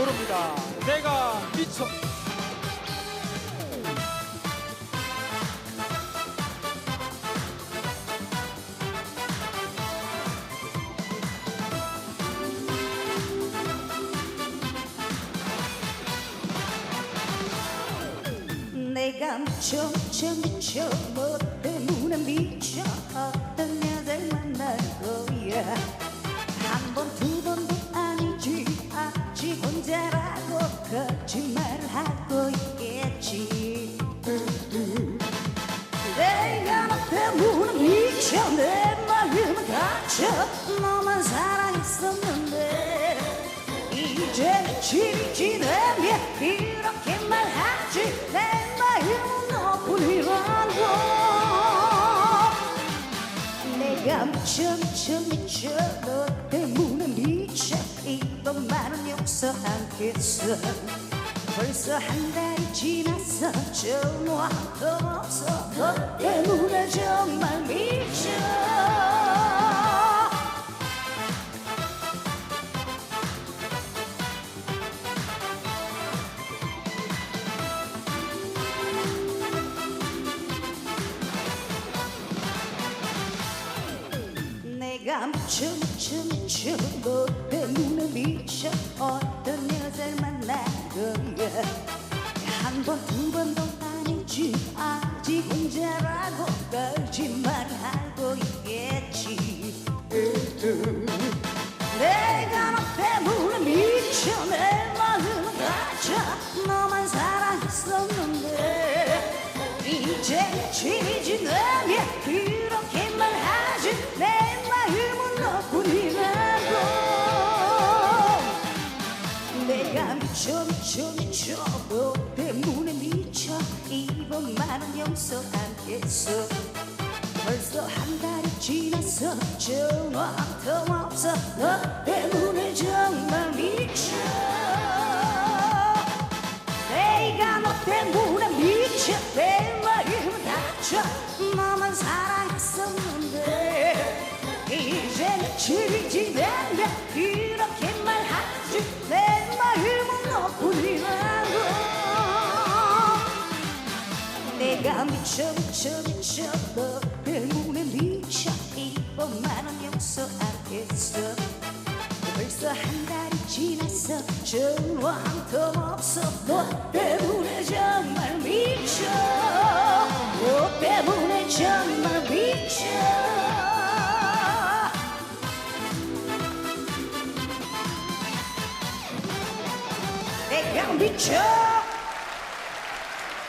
부릅니다. 내가 미쳐. 내가 미쳐 미쳐 미쳐 너 때문에 미쳐 이제 집이 지내면 이렇게 말하지. 내 마음은 너뿐이라고. 내가 미쳐 미쳐 너 때문에 미쳐. 이번 말은 용서 않겠어. 벌써 한 달이 지났어. 전화 한통 없어. 너 때문에 정말 미쳐 미쳐 미쳐 너 때문에 미쳐 어떤 여자를 거야 한번 두 번도 아니지. 아직 혼자라고 거짓말을 하고 있겠지. 내가 너 때문에 미쳐 내 마음은 갇혀 너만 사랑했었는데 이제 집이 지 미쳐 너 때문에 미쳐 이번 말은 용서 않겠어. 벌써 한 달이 지났어. 전화 한 통 없어. 너 때문에 정말 미쳐. 내가 너 때문에 미쳐. 내 마음은 다쳐 너만 사랑했었는데. 이제 집이 지나면 내가 미쳐 미쳐 미쳐. 너 때문에 미쳐. 이번만은 용서 않겠어. 벌써 한 달이 지났어. 전화 한통 없어. 너 때문에 정말 미쳐. 너 때문에 정말 미쳐. 내가 미쳐